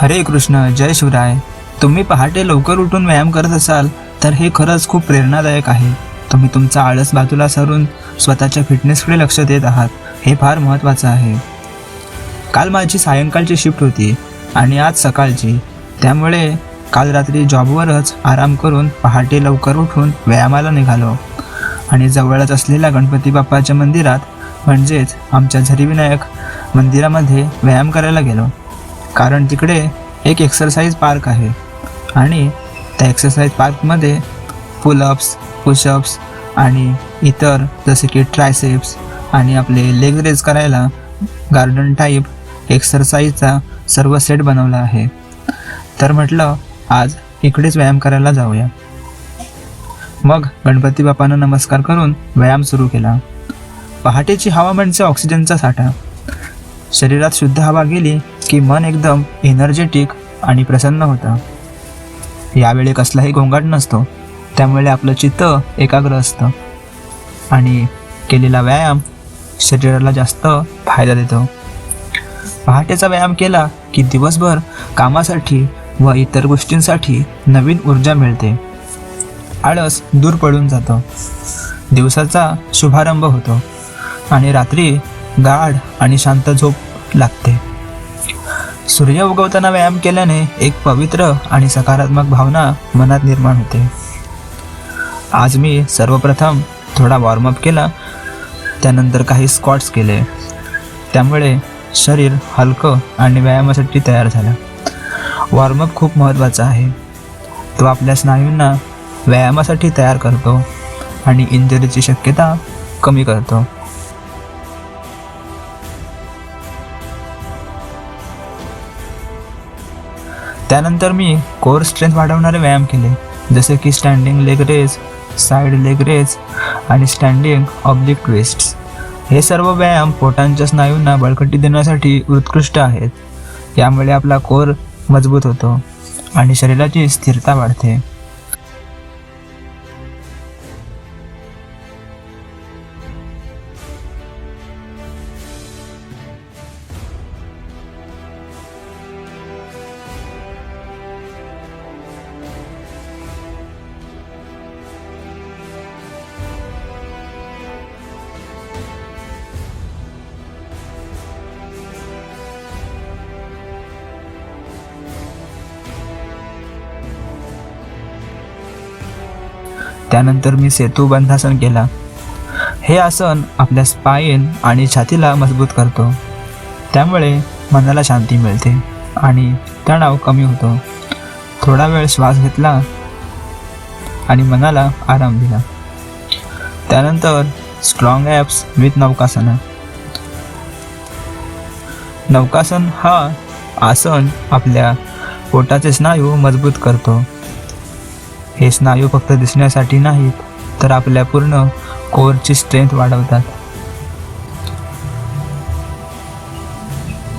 हरे कृष्ण जय शिवराय. तुम्ही पहाटे लवकर उठून व्यायाम करत असाल तर हे खरंच खूप प्रेरणादायक आहे. तुम्ही तुमचा आळस बाजूला सरून स्वतःच्या फिटनेसकडे लक्ष देत आहात हे फार महत्त्वाचं आहे. काल माझी सायंकाळची शिफ्ट होती आणि आज सकाळची. त्यामुळे काल रात्री जॉबवरच आराम करून पहाटे लवकर उठून व्यायामाला निघालो. आणि जवळच असलेल्या गणपती बाप्पाच्या मंदिरात म्हणजेच आमच्या झरीविनायक मंदिरामध्ये व्यायाम करायला गेलो. कारण तिकडे एक एक्सरसाइज पार्क आहे. आणि त्या एक्सरसाइज पार्कमध्ये पुलअप्स पुशअप्स आणि इतर जसे की ट्रायसेप्स आणि आपले लेग रेज करायला गार्डन टाईप एक्सरसाइजचा सर्व सेट बनवला आहे. तर म्हटलं आज इकडेच व्यायाम करायला जाऊया. मग गणपती बाप्पांना नमस्कार करून व्यायाम सुरू केला. पहाटेची हवा म्हणजे ऑक्सिजनचा साठा. शरीरात शुद्ध हवा गेली की मन एकदम एनर्जेटिक आणि प्रसन्न होतं. यावेळी कसलाही गोंगाट नसतो त्यामुळे आपलं चित्त एकाग्र असतं. आणि केलेला व्यायाम शरीराला जास्त फायदा देतो. पहाटेचा व्यायाम केला की दिवसभर कामासाठी व इतर गोष्टींसाठी नवीन ऊर्जा मिळते. आळस दूर पडून जातो. दिवसाचा शुभारंभ होतो आणि रात्री गाढ आणि शांत झोप लागते. सूर्य उगवताना व्यायाम केल्याने एक पवित्र आणि सकारात्मक भावना मनात निर्माण होते. आज मी सर्वप्रथम थोडा वॉर्मअप केला त्यानंतर काही स्क्वॉट्स केले. त्यामुळे शरीर हलकं आणि व्यायामासाठी तयार झालं. वॉर्मअप खूप महत्त्वाचा आहे. तो आपल्या स्नायूंना व्यायामासाठी तयार करतो आणि इंजरीची शक्यता कमी करतो. त्यानंतर मी कोर स्ट्रेंथ वाढवणारे व्यायाम केले. जसे की standing leg raise side leg raise आणि स्टँडिंग ऑब्लिक ट्विस्ट हे सर्व व्यायाम पोटांच्या स्नायूंना बळकटी देण्यासाठी उत्कृष्ट आहेत. यामुळे आपला कोर मजबूत होतो आणि शरीराची स्थिरता वाढते. त्यानंतर मी सेतू बंधासन केला. हे आसन आपल्या स्पाईन आणि छातीला मजबूत करतो. त्यामुळे मनाला शांती मिळते आणि तणाव कमी होतो. थोडा वेळ श्वास घेतला आणि मनाला आराम दिला. त्यानंतर स्ट्रॉंग ॲप्स विथ नौकासन नौकासन हा आसन आपल्या पोटाचे स्नायू मजबूत करतो. हे स्नायू फक्त दिसण्यासाठी नाहीत तर आपल्या पूर्ण कोरची स्ट्रेंथ वाढवतात.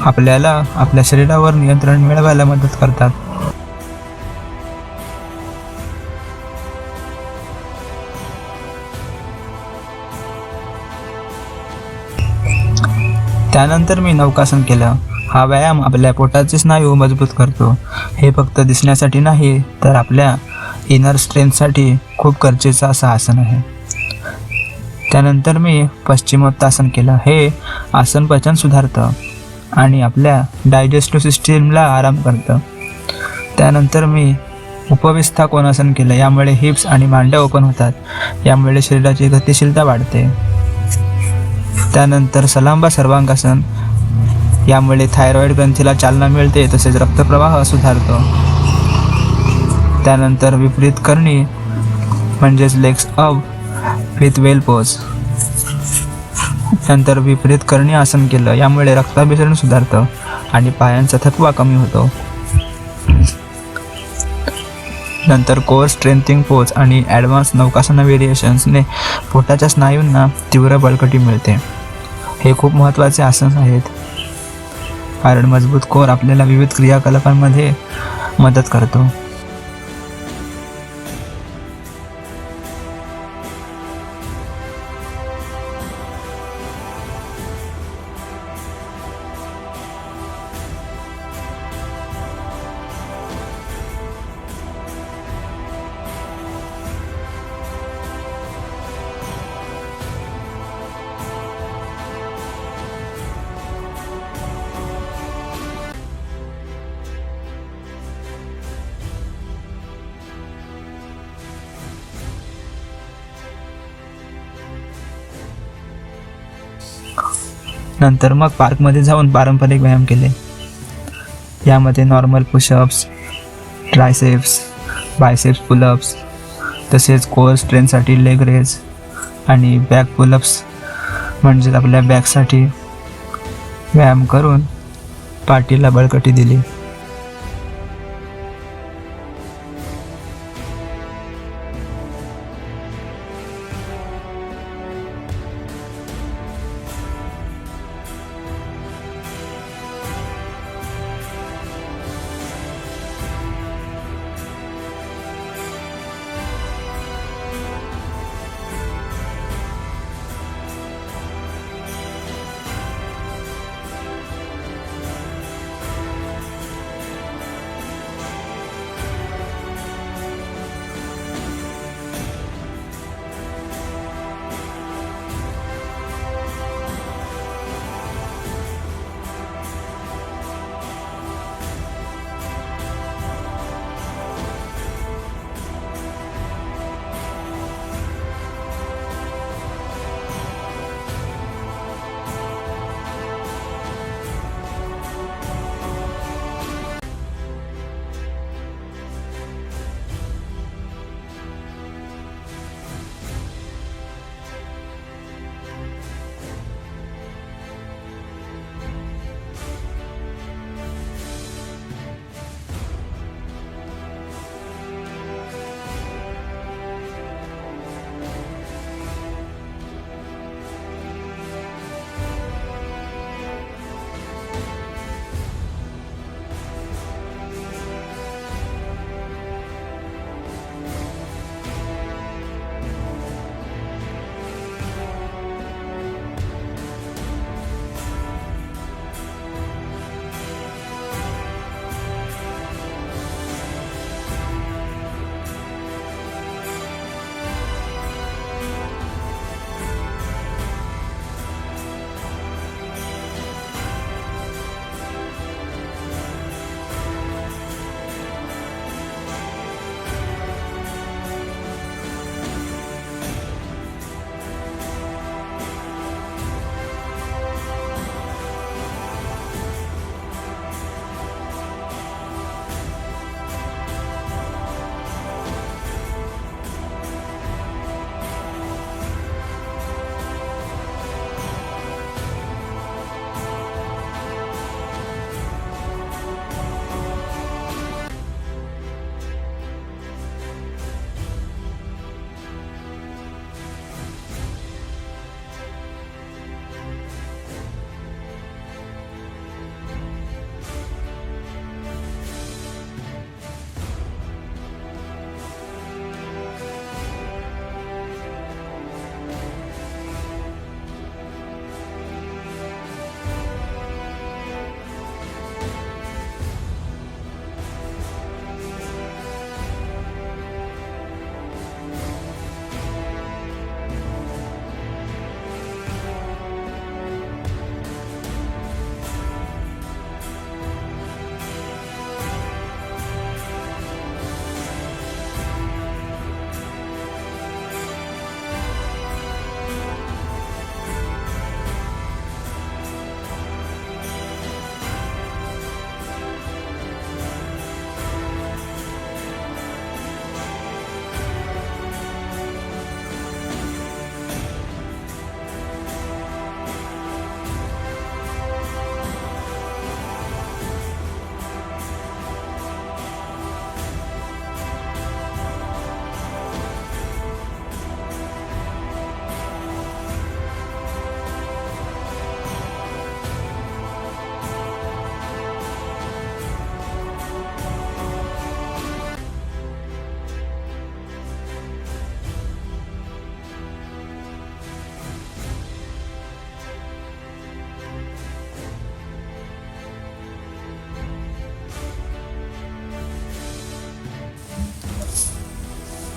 आपल्याला आपल्या शरीरावर नियंत्रण मिळवायला मदत करतात. त्यानंतर मी नौकासन केलं. हा व्यायाम आपल्या पोटाचे स्नायू मजबूत करतो. हे फक्त दिसण्यासाठी नाही तर आपल्या इनर स्ट्रेंथसाठी खूप गरजेचं असं आसन आहे. त्यानंतर मी पश्चिमोत्तासन केलं. हे आसन पचन सुधारतं आणि आपल्या डायजेस्टिव्ह सिस्टीमला आराम करतं. त्यानंतर मी उपविस्था कोणासन केलं. यामुळे हिप्स आणि मांड्या ओपन होतात. यामुळे शरीराची गतिशीलता वाढते. त्यानंतर सलांबा सर्वांगासन. यामुळे थायरॉईड ग्रंथीला चालना मिळते तसेच रक्तप्रवाह सुधारतो. त्यानंतर विपरीत करणी म्हणजेच legs up with wall pose नंतर विपरीत करणी आसन केलं यामुळे रक्ताभिसरण सुधारतं आणि पायांचा थकवा कमी होतो. नंतर कोर स्ट्रेंथिंग पोज आणि ॲडव्हान्स नौकासन व्हेरिएशन्सने पोटाच्या स्नायूंना तीव्र बळकटी मिळते. हे खूप महत्त्वाचे आसन आहेत. कारण मजबूत कोर आपल्याला विविध क्रियाकलापांमध्ये मदत करतो. नंतर मग पार्कमध्ये जाऊन पारंपरिक व्यायाम केले. यामध्ये normal pushups triceps biceps pullups तसेच कोअर स्ट्रेनसाठी लेग रेज आणि बॅक पुलअप्स म्हणजेच आपल्या बॅकसाठी व्यायाम करून पाठीला बळकटी दिली.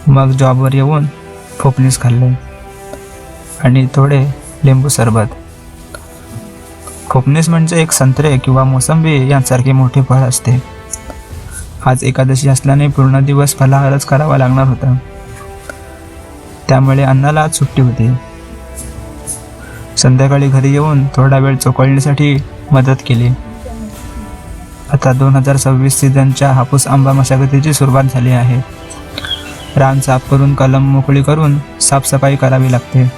मग जॉबवर येऊन फोपनीस खाल्ले. आणि थोडे लिंबू सरबत. खोपनीस म्हणजे एक संत्रे किंवा मोसंबी यांसारखे मोठे फळ असते. आज एकादशी असल्याने पूर्ण दिवस फलाहारच करावा लागणार होता. त्यामुळे अन्नाला आज सुट्टी होती. संध्याकाळी घरी येऊन थोडा वेळ चोकळण्यासाठी मदत केली. आता दोन हजार सव्वीस सीझनच्या हापूस आंबा मशागतीची सुरुवात झाली आहे. रान साफ करून कलम मोकळी करून साफसफाई करावी लागते.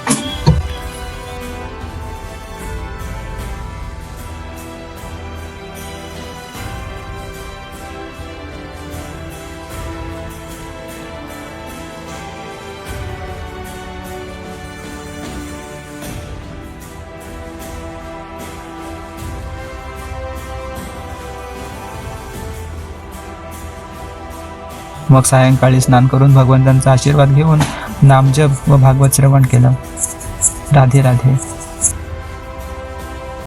मग सायंकाळी स्नान करून भगवंतांचा आशीर्वाद घेऊन नामजप व भागवत श्रवण केलं. राधे राधे.